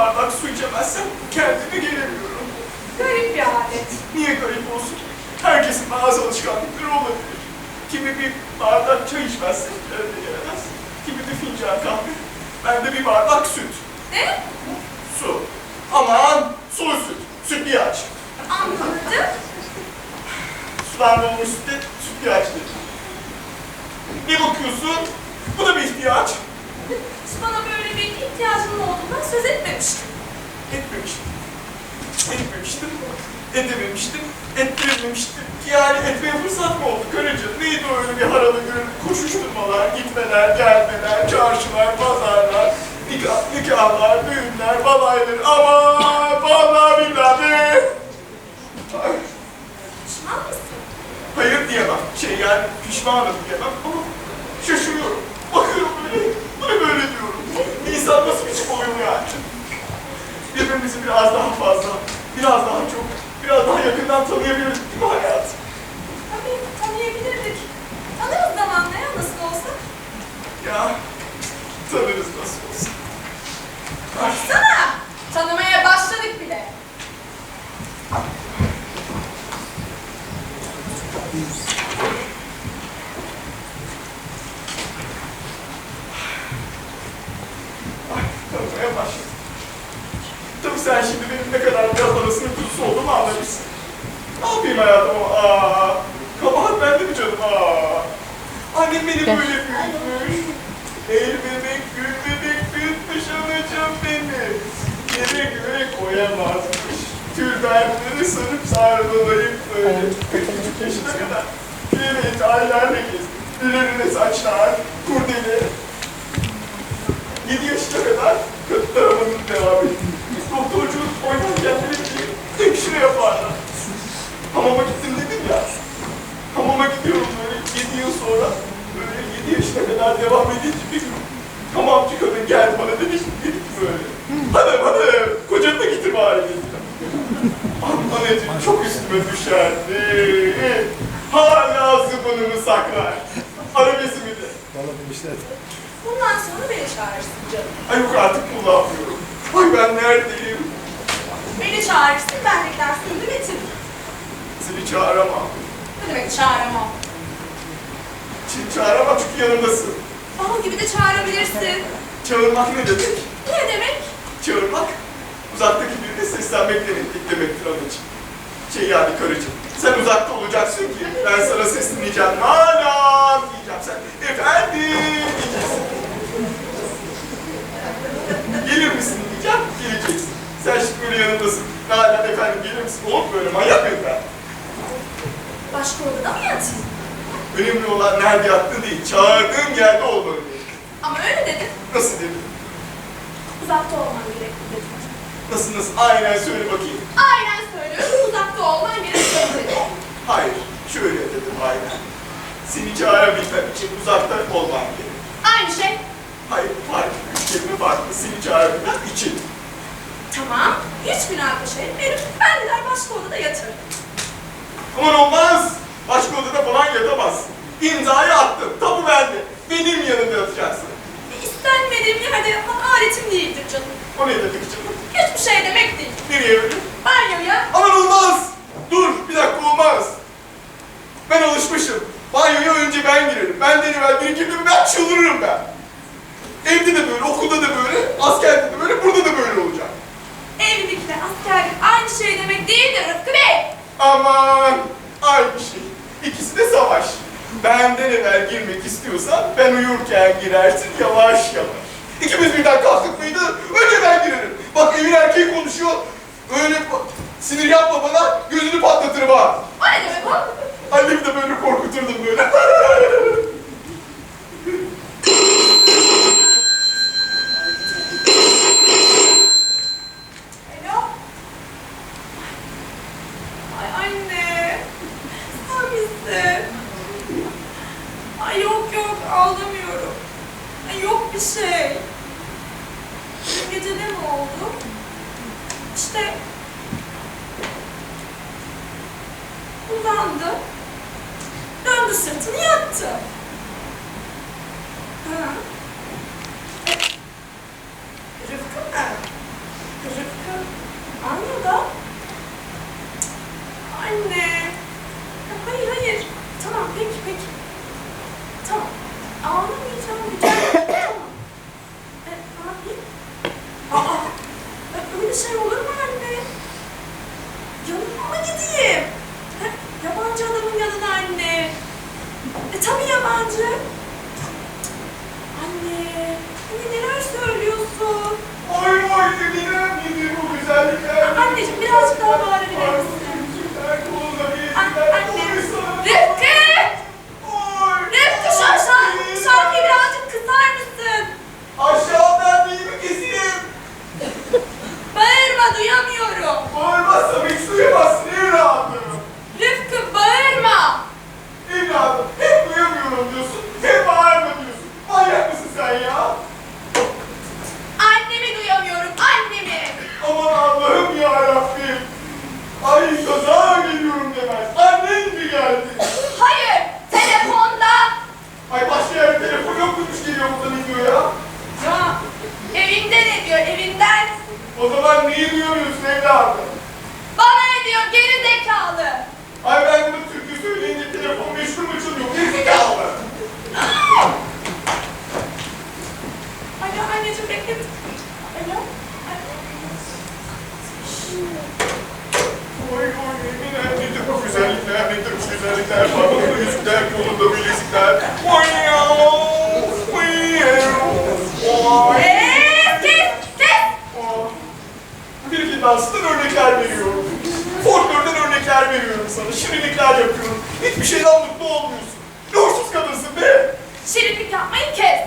bardak su içemezsem kendime gelemiyorum. Garip bir adet. Niye garip olsun? Herkesin bazı alışkanlıkları olabilir. Kimi bir bardak çay içmezse kendine gelemez. Kimi bir fincan kahve. Ben de bir bardak süt. Ne? Su. Aman sulu süt. Süt bir aç. Anlamadım. Sudan olmuş sütte süt bir aç dedi. Bir bakıyorsun bu da bir ihtiyaç. Hiç bana böyle bir ihtiyacının olduğundan söz etmemiştin. Etmemiştim. Etmemiştim. Edememiştim. Ettirememiştim. Yani etmeye fırsat mı oldu karıcığım? Neydi o öyle bir haralı gün? Koşuşturmalar, gitmeler, gelmeler, çarşılar, pazarlar, nikah, nikahlar, düğünler, balaylar. Aman vallahi billahi. Pişman mısın? Hayır diyemem. Şey yani pişmanım diyemem ama şaşırıyorum. Bakıyorum böyle, böyle böyle diyorum. İnsan nasıl bir çift yani? Birbirimizi biraz daha fazla, biraz daha çok, biraz daha yakından tanıyabiliriz değil mi hayatım? Tabii tanıyabilirdik. Tanırız zamanla ya nasıl olsa. Ya tanırız nasıl olsa. Ay, Sana tanımaya başladık bile. ay, tanımaya başladım. Tabii sen şimdi benim ne kadar biraz arasının kutusu olduğumu anlamışsın. Ne yapayım hayatım? Aa, kabahat bende mi canım? Aa. Annem beni böyle büyütmüş. El bebek, gül bebek büyütmüş anacığım beni. Yere göre koyamazmış. Tülbenleri sarıp sarmalayıp böyle. Küçük yaşına kadar. Kireç aylarla gezdim. Dillerine saçlar, kurdele. Yedi yaşına kadar kadın aramanın devam etti. Doktorculuk oynarken bile bir hemşire yaparlar. Hamama gittim dedim ya. Hamama gidiyorum böyle 7 yıl sonra böyle 7 yaşına kadar devam edince bir gün hamamcı kadın geldi bana dedi ki dedi ki böyle hanım hanım kocanı da getir bari dedi. Anneciğim çok üstüme düşerdi. Hala zıbınımı saklar. Arabesimi de. Bana demişler. Sonra beni çağırırsın canım. Ay yok artık kullanmıyorum. Ay ben neredeyim? Beni çağırırsın ben de suyunu getiririm. Seni çağıramam. Ne demek çağıramam? Şimdi çağıramam çünkü yanımdasın. Bal gibi de çağırabilirsin. Çağırmak ne demek? Ne demek? Çağırmak, uzaktaki birine seslenmek demek, demektir anacığım. Şey yani karıcığım, sen uzakta olacaksın ki ben sana sesleneceğim. Nalan diyeceğim sen. Efendim diyeceksin. Gelir misin diyeceğim, geleceksin. Sen şimdi böyle yanımdasın. Nalan efendim gelir misin? Oğlum böyle manyak mıyım ben? Başka odada mı yatayım? Önemli olan nerede yattığın değil, çağırdığım yerde olmalı değil. Ama öyle dedin. Nasıl dedim? Uzakta olman gerekli dedin. Nasıl nasıl? Aynen söyle bakayım. Aynen söylüyorum. Uzakta olman gerekli dedin. Hayır, şöyle dedim aynen. Seni çağırabilmem için uzakta olman gerek. Aynı şey. Hayır, farklı. Üç kelime farklı. Seni çağırabilmem için. Tamam. Hiç şey etmeyelim. Ben gider başka odada yatırım. Aman olmaz. Başka odada falan yatamazsın. İmzayı attım. Tabu bende. Benim yanımda yatacaksın. E, İstenmediğim yerde yatmak adetim değildir canım. O ne demek canım? Hiçbir şey demek değil. Nereye öyle? Banyoya Aman olmaz. Dur, bir dakika olmaz. Ben alışmışım. Banyoya önce ben girerim. Benden evvel biri girdi mi ben çıldırırım ben. Evde de böyle, okulda da böyle, askerde de böyle, burada da böyle olacak. Aynı şey demek değildir Rıfkı Bey. Aman aynı şey. İkisi sefer girmek istiyorsan ben uyurken girersin yavaş yavaş. İkimiz birden kalktık mıydı önce ben girerim. Bak evin erkeği konuşuyor. Öyle sinir yapma bana gözünü patlatırım ha. O ne demek o? Annemi de böyle korkuturdum böyle. Alo? Ay anne. Sen misin? Ay yok yok ağlamıyorum. Ay yok bir şey. Dün gece ne mi oldu? İşte uzandı. Döndü sırtını yattı. Ha. Rıfkı mı? Rıfkı Anlada. Anne. Ya hayır hayır. Tamam peki peki. Tamam. Ağlamayacağım. Rica Tamam. E, ne yapayım? Aa. e, Öyle şey olur mu anne? Yanıma mı gideyim? E, yabancı adamın yanına anne. E tabii yabancı. Anne. Anne neler söylüyorsun? Oy oy Emine nedir bu güzellikler? Anneciğim birazcık daha bağırabilir misin? An- anne. Rıfkı! Rıfkı şu aşağı, şarkıyı birazcık kısar mısın? Aşağıdan değil mi keseyim? Bağırma duyamıyorum. Bağırmazsam hiç duyamazsın evladım. Rıfkı bağırma. Evladım hem duyamıyorum diyorsun hem bağırma diyorsun. Manyak mısın sen ya? Annemi duyamıyorum annemi. Aman Allah'ım ya Rabbim. Ay kaza geliyorum demez. Annen mi geldi? Hayır telefonda. Ay başka yerde telefon yok muymuş geliyor burada ne diyor ya? Ya evinde ne diyor evinden? O zaman niye duyamıyorsun evladım? Bana ne diyor geri zekalı. Ay ben bunu türkü söyleyince telefon meşgul mu çalıyor? Gerizekalı. Alo anneciğim bekle. Alo. Oy oy Emine nedir güzellikler, nedir güzellikler, parmaklı yüzükler, kolunda bilezikler. Oy ya, oy ya, oy. Kes kes. Bir dansından örnekler veriyorum. Folklordan örnekler veriyorum sana. Şirinlikler yapıyorum. Hiçbir şeyden mutlu olmuyorsun. Ne hoşsuz kadınsın be. Şirinlik yapmayı kes.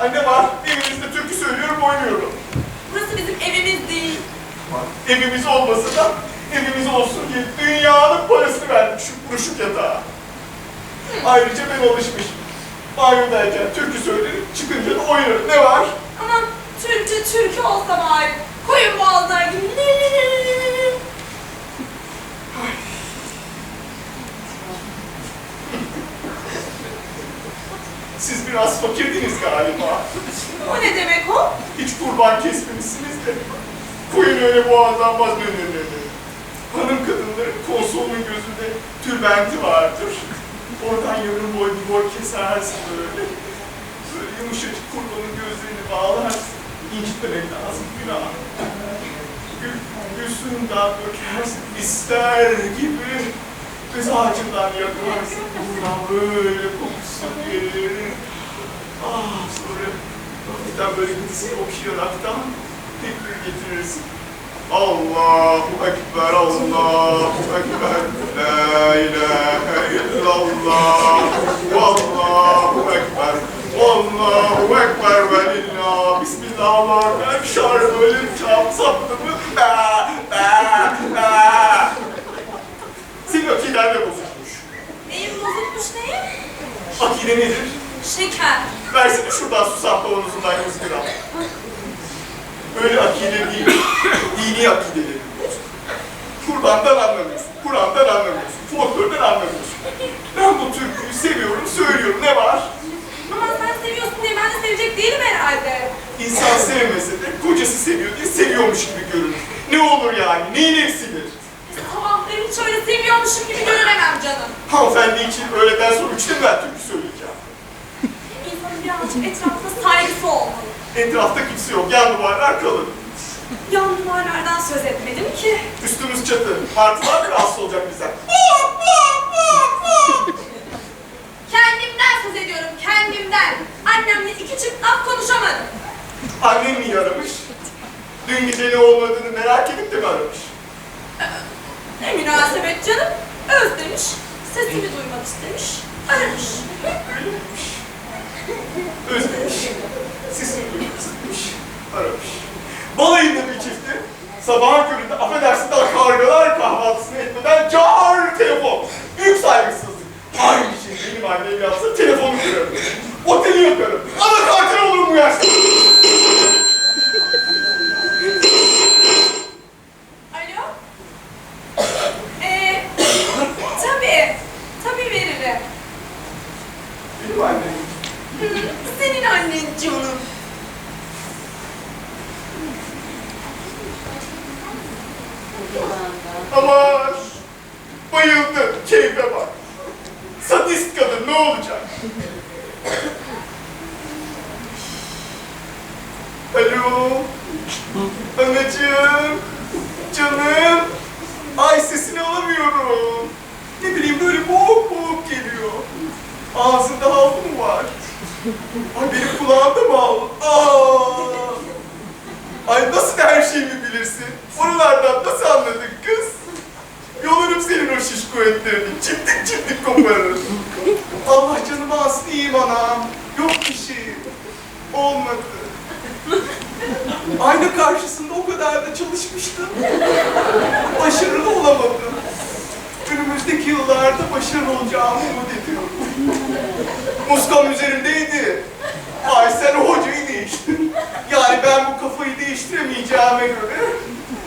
Anne var, evimizde türkü söylüyorum, oynuyorum. Burası bizim evimiz değil. Evimiz olmasa da evimiz olsun diye dünyanın parasını verdik şu buruşuk yatağa. Ayrıca ben alışmışım. Banyodayken türkü söylerim, çıkınca da oynarım. Ne var? Aman Türkçe türkü olsa bari. Koyun boğazlar gibi. Siz biraz fakirdiniz galiba. O ne demek o? Hiç kurban kesmemişsiniz de. Koyun öyle ne ne ne. Hanım kadınların konsolunun gözünde tülbenti vardır. Oradan yarım boy bir boy kesersin böyle. Böyle yumuşacık kurbanın gözlerini bağlarsın. İncitmemek lazım günah. Gül, gülsünden dökersin ister gibi. Kız ağacından yakarsın. Buradan böyle kokusu gelir. Ah sonra hafiften böyle gıdısını okşayaraktan tekrar getirirsin. Allahu Ekber, Allahu Ekber, La ilahe illallah, Allahu Ekber, Allahu Ekber ve lillah, Bismillahirrahmanirrahim, şarj böyle çap saptı mı? Ba, ba, ba. Senin akiden de bozulmuş. Neyin bozulmuş neyin? Akide nedir? Şeker. Versene şuradan susam kavanozundan 100 gram. Öyle akide değil, dini akideleri. Kur'an'dan anlamıyorsun, Kur'an'dan anlamıyorsun, folklordan anlamıyorsun. Ben bu türküyü seviyorum, söylüyorum. Ne var? Ama sen seviyorsun diye ben de sevecek değilim herhalde. İnsan sevmese de kocası seviyor diye seviyormuş gibi görünür. Ne olur yani, neyin eksilir? Sabahları hiç öyle seviyormuşum gibi görünemem canım. Hanımefendi için öğleden sonra üçte ben türkü söyleyeceğim. İnsanın birazcık etrafında saygısı olmalı. Etrafta kimse yok, yan duvarlar kalın. Yan duvarlardan söz etmedim ki. Üstümüz çatı, martılar rahatsız olacak bizden. kendimden söz ediyorum, kendimden. Annemle iki çift laf konuşamadım. Annem niye aramış? Dün gece ne olmadığını merak edip de mi aramış? Ee, ne münasebet canım. Özlemiş, sesimi duymak istemiş, aramış. Özlemiş. Balayında bir çifti. Sabahın köründe affedersin daha kargalar kahvaltısını etmeden car telefon. Büyük saygısızlık. Aynı şey benim annem yapsa telefonu kırarım. Oteli yaparım. Ama katil olurum bu yaşta. Alo? Ee, tabii. Tabii veririm. Benim annem. Senin annen canım. Aman. Bayıldı. Keyfe bak. Sadist kadın ne olacak? Alo. Anacığım. Canım. Ay sesini alamıyorum. Ne bileyim böyle boğuk boğuk geliyor. Ağzında havlu mu var? Ay benim kulağımda mı havlu? Aa! Ay nasıl her şeyimi bilirsin? Oralardan nasıl anladın kız? Yolarım senin o şişko etlerini. Çimdik çimdik koparırım. Allah canımı alsın iyiyim anam. Yok bir şey. Olmadı. Ayna karşısında o kadar da çalışmıştım. Başarılı olamadım. Önümüzdeki yıllarda başarılı olacağımı umut ediyorum. Muskam üzerimdeydi. Ay sen o hocayı değiştir. Yani ben bu kafayı değiştiremeyeceğime göre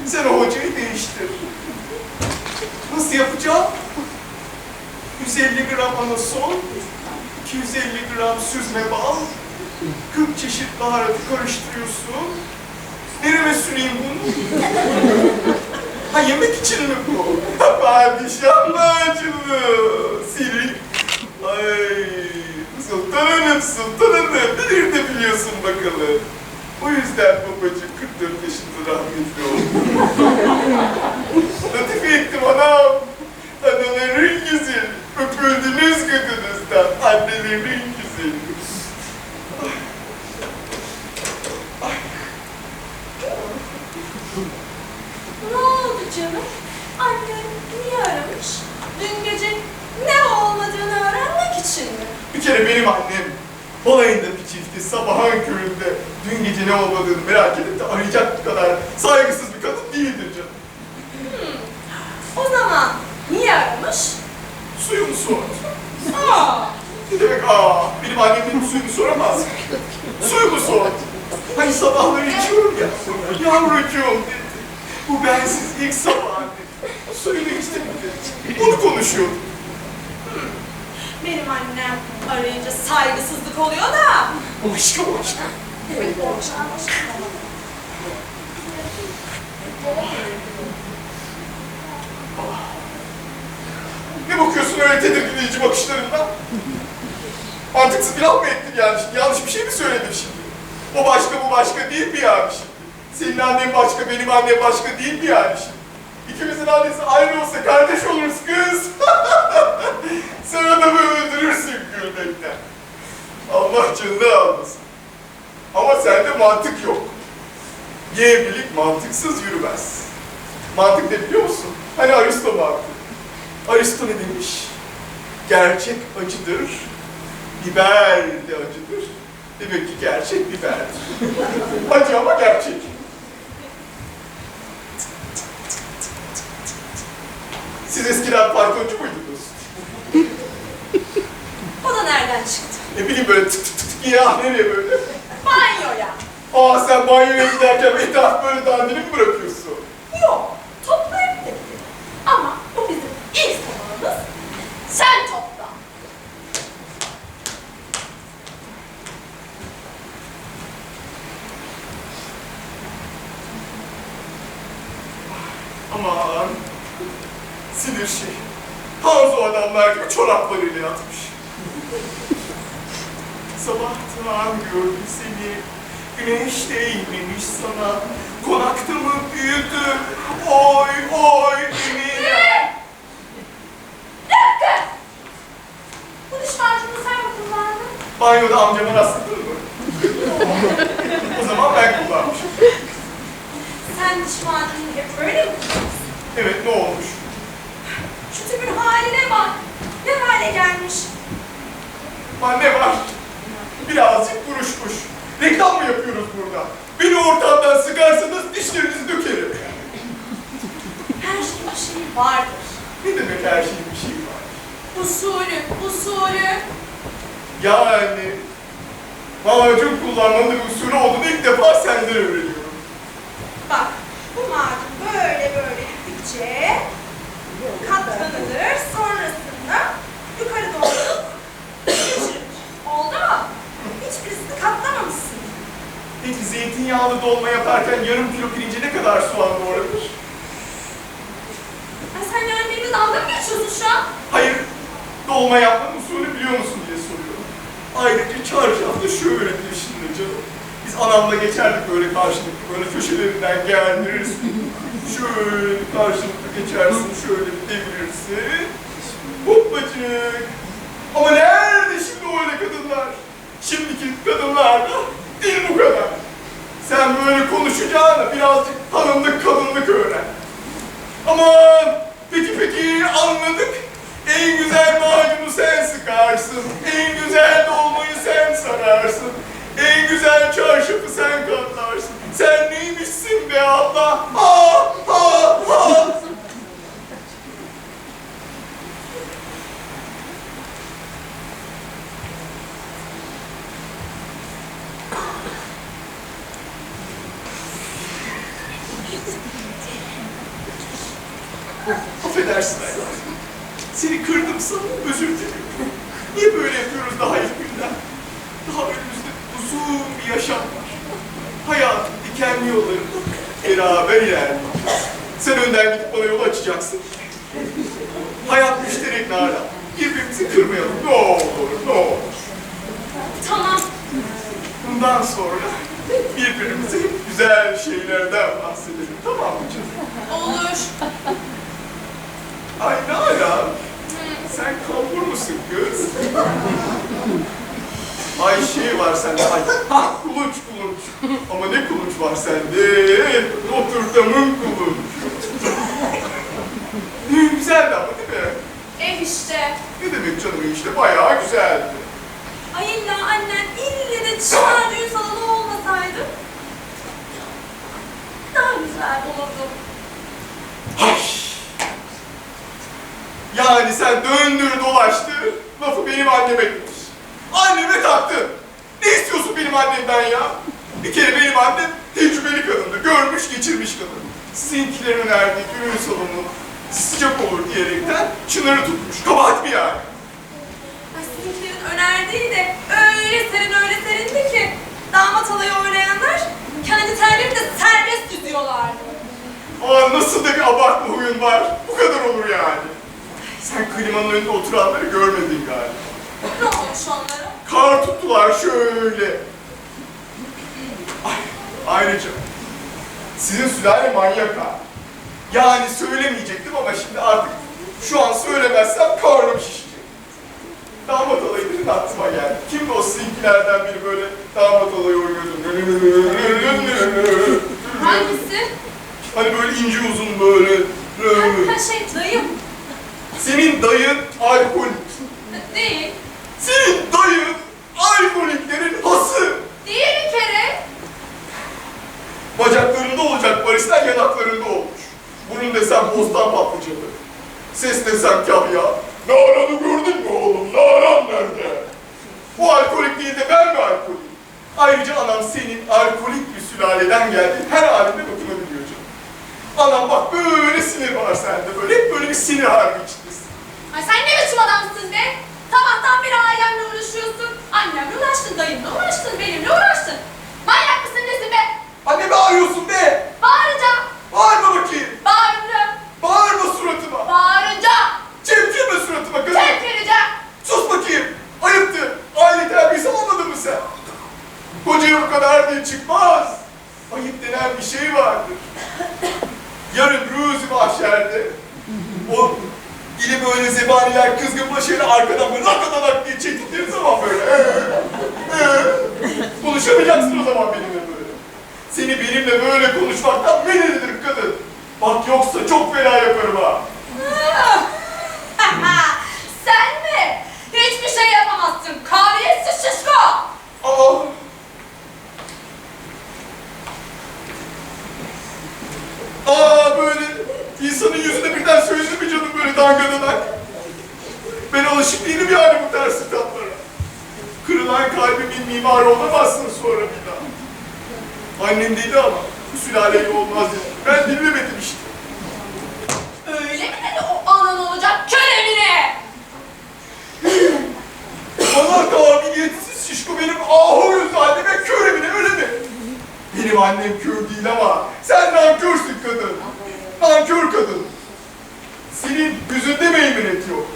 sen hocayı değiştir. Nasıl yapacağım? 150 gram anason, 250 gram süzme bal, 40 çeşit baharatı karıştırıyorsun. Nereme süreyim bunu? Ha yemek için mi bu? Padişah macunu. Silik. Ay sultanım sultanım nedir de biliyorsun bakalım. O yüzden babacığım 44 yaşında rahmetli oldu. Latife ettim anam. Anelerin güzeli. Öpüldünüz götünüzden. Annelerin güzeli. Ne oldu canım? Annen niye aramış? Dün gece ne olmadığını öğrenmek için mi? Bir kere benim annem balayında bir çifti sabahın köründe dün gece ne olmadığını merak edip de arayacak kadar saygısız bir kadın değildir canım. O zaman niye aramış? Suyumu sor. Aa, Ne demek aa benim annem benim suyumu soramaz. Suyumu sor. Hani sabahları içiyorum ya. Yavrucuğum dedi. Bu bensiz ilk sabah dedi. Suyunu içtim dedi. Onu konuşuyorduk. benim annem arayınca saygısızlık oluyor da. Başka başka. Ne bakıyorsun öyle tedirginleyici bakışlarından? Mantıksız bir laf mı ettin yani? Yanlış bir şey mi söyledim şimdi? O başka bu başka değil mi yani şimdi? Senin annen başka, benim annem başka değil mi yani şimdi? İkimizin annesi ayrı olsa kardeş oluruz kız. Sen adamı öldürürsün gülmekten. Allah canını almasın. Ama sende mantık yok. Y evlilik mantıksız yürümez. Mantık ne biliyor musun? Hani Aristo mantığı. Aristo ne demiş? Gerçek acıdır, biber de acıdır. Demek ki gerçek biberdir. Acı ama gerçek. Siz eskiden faytoncu muydunuz? O da nereden çıktı? Ne bileyim böyle tık tık tık tık ya nereye böyle? Banyoya. Aa sen banyoya giderken etraf böyle dandini mi bırakıyorsun? Yok, toplayıp gitti. Ama bu bizim ilk sabahımız. Sen topla. Aman sinir şey. Hanzo adamlar gibi çoraplarıyla Güneş değmemiş sana, konaktımı büyüdü. Oy oy Emine. Bir dakika. Bu düşmancını sen mi kullandın? Banyoda amcama rastladın mı? o zaman ben kullanmışım. Sen düşmanını hep böyle mi Evet ne olmuş? Şu tipin haline bak. Ne hale gelmiş. Anne var. Birazcık buruşmuş. Reklam mı yapıyoruz burada? Beni ortamdan sıkarsanız dişlerinizi dökerim. Her şeyin bir şeyi vardır. Ne demek her şeyin bir şeyi var? Usulü, usulü. Yani macun kullanmanın usulü olduğunu ilk defa senden öğreniyorum. Bak, bu macun böyle böyle gittikçe Peki zeytinyağlı dolma yaparken yarım kilo pirince ne kadar soğan doğranır? Ha, sen yani benimle dalga mı geçiyorsun şu an? Hayır, dolma yapmanın usulü biliyor musun diye soruyorum. Ayrıca çarşafta şöyle düşünün canım. Biz anamla geçerdik böyle karşılıklı, böyle köşelerinden geldiririz. Şöyle karşılıklı geçersin, şöyle devirirsin. Hoppacık. Ama nerede şimdi öyle kadınlar? Şimdiki kadınlarda değil bu kadar. Sen böyle konuşacağına birazcık hanımlık kadınlık öğren. Aman peki peki anladık. En güzel macunu sen sıkarsın. En güzel dolmayı sen sararsın. En güzel çarşafı sen katlarsın. Sen neymişsin be abla? Ha ha ha. Affedersin Ayla. Seni kırdım sanırım, özür dilerim. Niye böyle yapıyoruz daha ilk günden? Daha önümüzde uzun bir yaşam var. Hayatın dikenli yollarında beraber ilerleyeceğiz. Sen önden gidip bana yol açacaksın. Hayat müşterek Nara. Birbirimizi kırmayalım. Ne olur, ne olur. Tamam. Bundan sonra birbirimize hep güzel şeylerden bahsedelim. Tamam mı canım? Olur. Ay Nara. Sen kambur musun kız? Ay şey var sende, ay ha kulunç kulunç. Ama ne kulunç var sende? Notre Dame'ın kulunç. Ne güzeldi ama değil mi? Ev işte. Ne demek canım işte bayağı güzeldi. Ay illa annen ille de çınar düğün salonu olmasaydı Yani sen döndür dolaştı, lafı benim anneme gitmiş. Anneme taktı. Ne istiyorsun benim annemden ya? Bir kere benim annem tecrübeli kadındı, görmüş geçirmiş kadın. Sizinkilerin önerdiği düğün salonu sıcak olur diyerekten çınarı tutmuş. Kabahat mi yani? Ay sizinkilerin önerdiği de öyle serin öyle serindi ki damat alayı oynayanlar kendi terlerini de serbest yüzüyorlardı. Aa nasıl da bir abartma huyun var. Bu kadar olur yani. Sen klimanın önünde oturanları görmedin galiba. Ne olmuş onlara? Kar tuttular şöyle. Ay, ayrıca sizin sülale manyak ha. Yani söylemeyecektim ama şimdi artık şu an söylemezsem karnım şişecek. Damat dedin aklıma geldi. Kimdi o sizinkilerden biri böyle damat alayı oynuyordu? Hangisi? Hani böyle ince uzun böyle. Ha şey dayım. Senin dayın alkolik. Değil. Senin dayın alkoliklerin hası. Değil bir kere. Bacaklarında olacak varisten yanaklarında olmuş. Burun desem bostan patlıcanı. Ses desem kahya. Naran'ı gördün mü oğlum? Naran nerede? Bu alkolik değil de ben mi alkolik? Ayrıca anam senin alkolik bir sülaleden geldi. Her halinde dokunabiliyor canım. Anam bak böyle sinir var sende. Böyle hep böyle bir sinir harbi içindesin. Ay sen ne biçim adamsın be? Sabahtan beri ailemle uğraşıyorsun. Annemle uğraştın, dayımla uğraştın, benimle uğraştın. Manyak mısın nesin be? Anne bağırıyorsun be! Bağıracağım, Bağırma bakayım! bağırırım, Bağırma suratıma! bağıracağım, sen? Kocaya kadar değil çıkmaz! Ayıp denen bir şey vardır. Yarın Ruzi mahşerde o dili böyle zebaniler kızgın başıyla arkadan böyle lakadanak diye çektikleri zaman böyle ee, ee, konuşamayacaksın o zaman benimle böyle. Seni benimle böyle konuşmaktan men edilir kadın. Bak yoksa çok fena yaparım ha. Sen mi? Hiçbir şey yapamazsın. Kahve alışık değilim yani bu tarz kitaplara. Kırılan kalbimin mimarı olamazsın sonra bir daha. Annem dedi ama bu sülaleyle olmaz dedi. Ben dinlemedim işte. Öyle mi dedi o anan olacak kör Emine? Bana kabiliyetsiz şişko benim yüzlü anneme kör emine öyle mi? Benim annem kör değil ama sen nankörsün kadın. Nankör kadın. Senin yüzünde meymenet yok.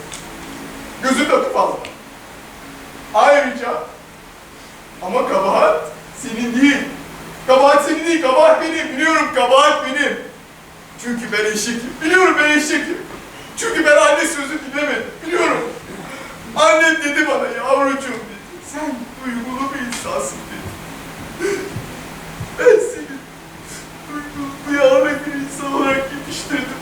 Gözün de kapalı. Ayrıca ama kabahat senin değil. Kabahat senin değil, kabahat benim. Biliyorum kabahat benim. Çünkü ben eşekim. Biliyorum ben eşekim. Çünkü ben anne sözü dinlemedim. Biliyorum. Annem dedi bana yavrucuğum dedi. Sen duygulu bir insansın dedi. Ben seni duygulu, duyarlı bir insan olarak yetiştirdim